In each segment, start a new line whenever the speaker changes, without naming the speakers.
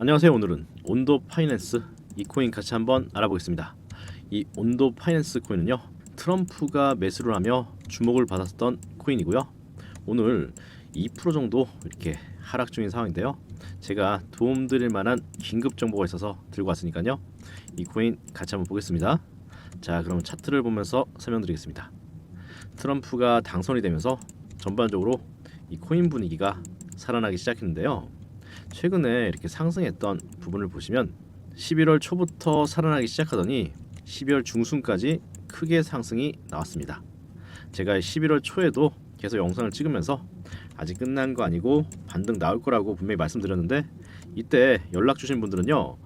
안녕하세요. 오늘은 온도 파이낸스 이 코인 같이 한번 알아보겠습니다. 이 온도 파이낸스 코인은요. 트럼프가 매수를 하며 주목을 받았던 코인이고요. 오늘 2% 정도 이렇게 하락 중인 상황인데요. 제가 도움드릴 만한 긴급 정보가 있어서 들고 왔으니까요. 이 코인 같이 한번 보겠습니다. 자, 그럼 차트를 보면서 설명드리겠습니다. 트럼프가 당선이 되면서 전반적으로 이 코인 분위기가 살아나기 시작했는데요. 최근에 이렇게 상승했던 부분을 보시면 11월 초부터 살아나기 시작하더니 12월 중순까지 크게 상승이 나왔습니다. 제가 11월 초에도 계속 영상을 찍으면서 아직 끝난 거 아니고 반등 나올 거라고 분명히 말씀드렸는데 이때 연락 주신 분들은요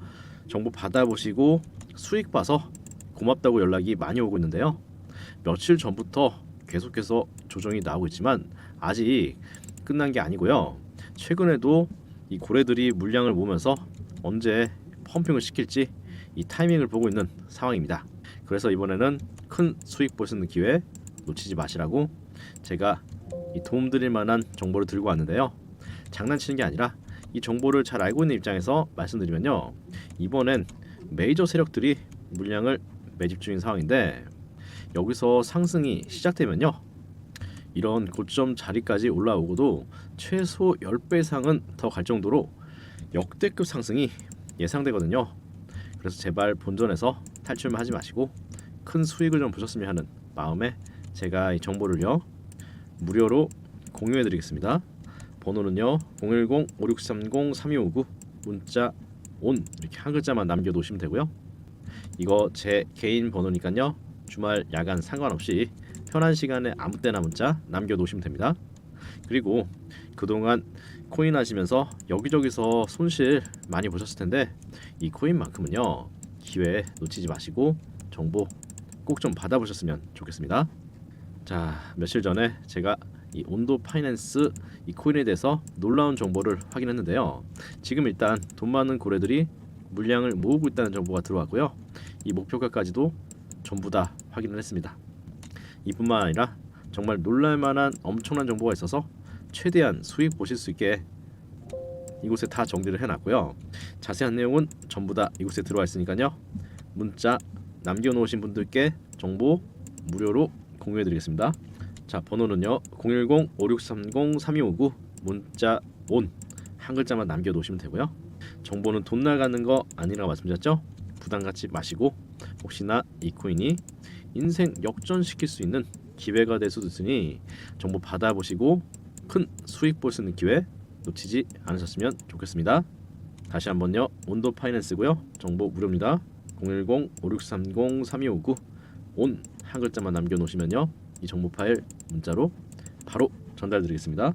정보 받아보시고 수익 봐서 고맙다고 연락이 많이 오고 있는데요 며칠 전부터 계속해서 조정이 나오고 있지만 아직 끝난 게 아니고요 최근에도 이 고래들이 물량을 모으면서 언제 펌핑을 시킬지 이 타이밍을 보고 있는 상황입니다. 그래서 이번에는 큰 수익 있는 기회 놓치지 마시라고 제가 이 도움드릴 만한 정보를 들고 왔는데요. 장난치는 게 아니라 이 정보를 잘 알고 있는 입장에서 말씀드리면요. 이번엔 메이저 세력들이 물량을 매집 중인 상황인데 여기서 상승이 시작되면요. 이런 고점 자리까지 올라오고도 최소 10배 이상은 더 갈 정도로 역대급 상승이 예상되거든요. 그래서 제발 본전에서 탈출만 하지 마시고 큰 수익을 좀 보셨으면 하는 마음에 제가 이 정보를요 무료로 공유해 드리겠습니다. 번호는요 010-5630-3259 문자 온 이렇게 한 글자만 남겨 놓으시면 되고요. 이거 제 개인 번호니까요 주말 야간 상관없이 편한 시간에 아무 때나 문자 남겨 놓으시면 됩니다. 그리고 그동안 코인 하시면서 여기저기서 손실 많이 보셨을 텐데 이 코인만큼은요 기회 놓치지 마시고 정보 꼭 좀 받아보셨으면 좋겠습니다. 자 며칠 전에 제가 이 온도 파이낸스 이 코인에 대해서 놀라운 정보를 확인했는데요. 지금 일단 돈 많은 고래들이 물량을 모으고 있다는 정보가 들어왔고요. 이 목표가까지도 전부 다 확인을 했습니다. 이뿐만 아니라 정말 놀랄만한 엄청난 정보가 있어서 최대한 수익 보실 수 있게 이곳에 다 정리를 해놨고요. 자세한 내용은 전부 다 이곳에 들어와 있으니까요. 문자 남겨놓으신 분들께 정보 무료로 공유해드리겠습니다. 자 번호는요 010-5630-3259 문자 온 한 글자만 남겨놓으시면 되고요. 정보는 돈 나가는 거 아니라고 말씀드렸죠? 부담 갖지 마시고 혹시나 이 코인이 인생 역전시킬 수 있는 기회가 될 수도 있으니 정보 받아보시고 큰 수익 볼 수 있는 기회 놓치지 않으셨으면 좋겠습니다. 다시 한번요. 온도 파이낸스고요. 정보 무료입니다. 010-5630-3259 온 한 글자만 남겨놓으시면요. 이 정보 파일 문자로 바로 전달드리겠습니다.